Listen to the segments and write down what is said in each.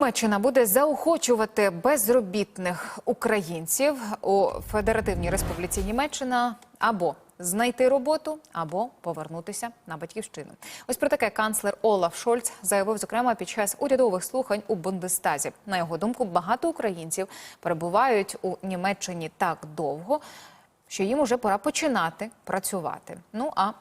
Німеччина буде заохочувати безробітних українців у Федеративній Республіці Німеччина або знайти роботу, або повернутися на батьківщину. Ось про таке канцлер Олаф Шольц заявив, зокрема, під час урядових слухань у Бундестазі. На його думку, багато українців перебувають у Німеччині так довго, що їм уже пора починати працювати. Ну а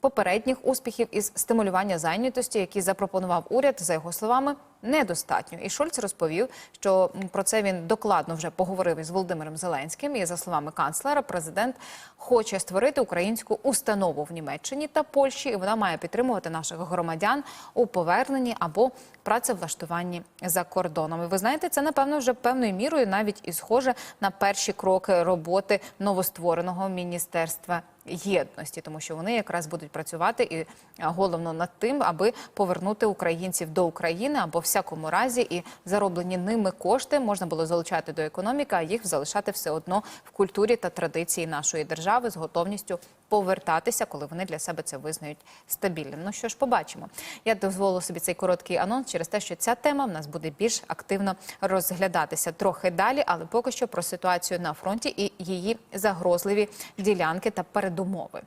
Попередніх успіхів із стимулювання зайнятості, які запропонував уряд, за його словами, недостатньо. І Шольц розповів, що про це він докладно вже поговорив із Володимиром Зеленським. І за словами канцлера, президент хоче створити українську установу в Німеччині та Польщі, і вона має підтримувати наших громадян у поверненні або працевлаштуванні за кордоном. І ви знаєте, це напевно вже певною мірою навіть і схоже на перші кроки роботи новоствореного міністерства єдності, тому що вони якраз будуть працювати і головно над тим, аби повернути українців до України або в всякому разі і зароблені ними кошти можна було залучати до економіки, а їх залишати все одно в культурі та традиції нашої держави з готовністю повертатися, коли вони для себе це визнають стабільним. Ну що ж, побачимо. Я дозволу собі цей короткий анонс через те, що ця тема в нас буде більш активно розглядатися трохи далі, але поки що про ситуацію на фронті і її загрозливі ділянки та передумови.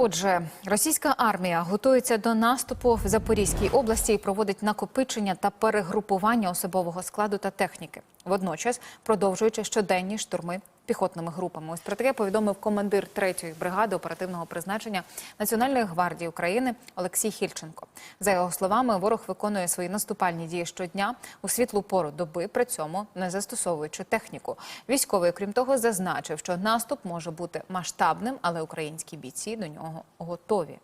Отже, російська армія готується до наступу в Запорізькій області і проводить накопичення та перегрупування особового складу та техніки. Водночас продовжуючи щоденні штурми піхотними групами. Ось про таке повідомив командир 3-ї бригади оперативного призначення Національної гвардії України Олексій Хільченко. За його словами, ворог виконує свої наступальні дії щодня у світлу пору доби, при цьому не застосовуючи техніку. Військовий, крім того, зазначив, що наступ може бути масштабним, але українські бійці до нього готові.